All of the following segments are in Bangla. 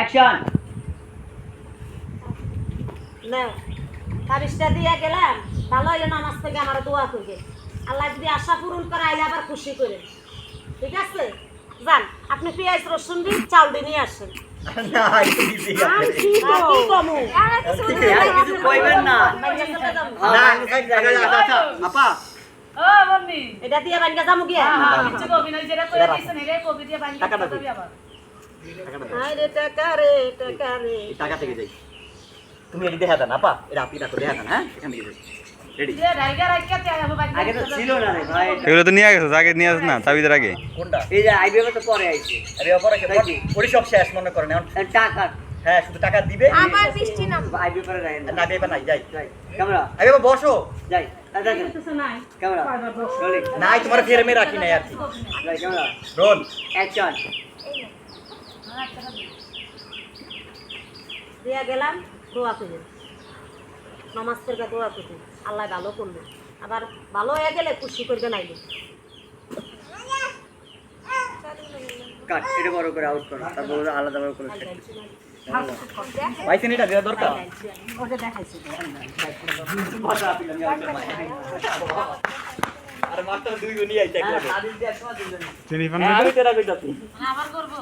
অ্যাকশন না দিয়ে গেলাম। ভালো হইল নামাজ থেকে আমার দোয়া করবে আল্লাহ যদি আশা পূরণ করে আইলে আবার খুশি করে। ঠিক আছে? যান আপনি পেঁয়াজ রসুন দিয়ে চাউল দিয়ে নিয়ে আসেন। চলে এটা দিয়ে বাইরে যাব গিয়া রে টাকা রে টাকা রে। টাকা থেকে যাই। তুমি এটি দেখা দেন আপা। এটা আপনি রাখো দেখা দেন হ্যাঁ? এখান থেকে যাই। রেডি যে রাইগা রাইগা তে আবো বান্ধি আগে তো ছিল না রে ভাই। এগুলো তো নিয়ে গেছো আগে নিয়ে আস না তাবিদের আগে। কোনটা? এই যে আইবিএম তো পরে আইছে। আরে অপরে কে? নাকি? সব শেষ মনে করেন টাকা। হ্যাঁ শুধু টাকা দিবে। আমার বৃষ্টি নাম। আইবিএম পরে যাই। না দেবে নাই যাই। যাই। ক্যামেরা। বসো। যাই। নাই। ক্যামেরা। নাই তোমার ফেরে রাখি নাই আর কি। যাই ক্যামেরা। রোল অ্যাকশন দিয়া গেলাম দোয়া করে। নামাজ করে দোয়া করে। আল্লাহ ভালো করল আবার ভালো হয়ে গেলে খুশি করবে নাইলে। কাট এটা বড় করে আউট করো। তারপর আলাদা করে করে। পাইছেন এটা? দেওয়া দরকার? ওটা দেখাইছি। দুই আমি তেরা কইতাছি আবার করব?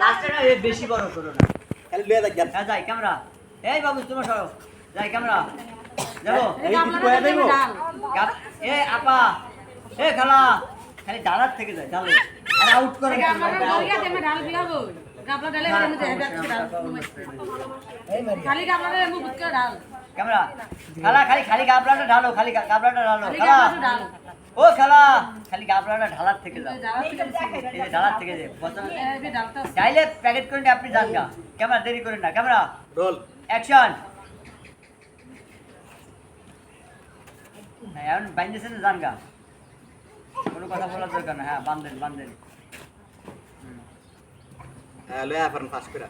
না বেশি বড় করো না। খালি লয়ে হ্যাঁ যাই ক্যামেরা। এই বাবু তোমার সরো। যাই ক্যামেরা। যাব। এ আপা। এ খালা। খালি ডালার থেকে যায় ডালে আউট করে ডাল গাবলা ডালে খালি গাবলা ডালে। মুখ করে ডাল। ক্যামেরা। খালা খালি খালি গাবলাটা ঢালো খালি গাবলাটা ঢালো খালা ও খালা খালি গাবলাটা ঢালার থেকে যাও। ডাল থেকে এই যে ঢালার থেকে যে বসানো। এই ডালটা চাইলে প্যাকেট করে আপনি যান গা। ক্যামেরা দেরি করেন না। ক্যামেরা। রোল। অ্যাকশন হ্যাঁ এখন বাইন্দেছেন যান গা। কোনো কথা বলার দরকার না। হ্যাঁ বান্ধেন বান্ধেন। হ্যাঁ লয়ে আফারন পাস করা।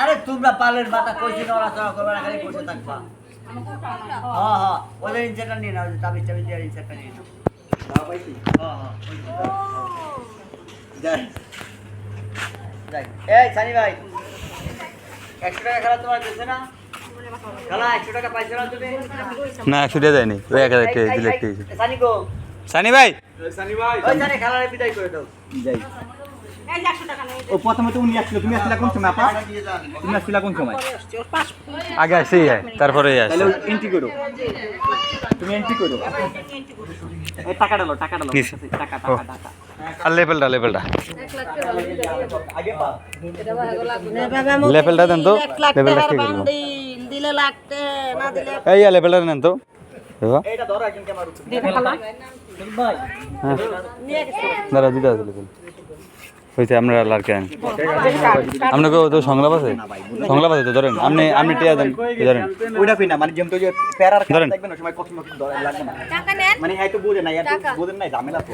আরে তোমরা পালের মাথা কইছি নড়াচড়া করবে না খালি বসে থাকবা। হ্যাঁ হ্যাঁ ওদের ইনসেটটা নিয়ে নাও দিয়ে নিয়ে হ্যাঁ হ্যাঁ এই সানি ভাই একশো টাকা খেলা তোমার দিচ্ছে না? একশো টাকা পাইছো না একশো টাকা যায়নি ওই এক হাজার টাকা দিলে। সানি ভাই! ওই সানি খেলার বিদায় করে দাও। যাই। এই যে একশো টাকা নিয়ে ও প্রথমে তো উনি তুমি আসছিলা কোন সময় আপা? তুমি আসছিলা কোন সময়? আসছে ওর পাঁচ আগে যায় তারপরে এন্ট্রি করো। তুমি এন্ট্রি করো। টাকা টাকা টাকা টাকা টাকা। আর লেভেলটা আগে দেন তো। না দিলে এই নেন তো। হ্যাঁ। দাঁড়া দিতে আছে আমরা আর কেন? আপনাকে তো সংলাপ আছে? সংলাপ আছে তো ধরেন আপনি আপনি টিয়া দেন ধরেন। ওইটা কই না মানে যেমন তো যে প্যারার ধরেন। দেখবেন সময় কঠিন লাগবে না। মানে হ্যাঁ তো বুঝে নাই আর বোঝেন নাই ঝামেলা তো।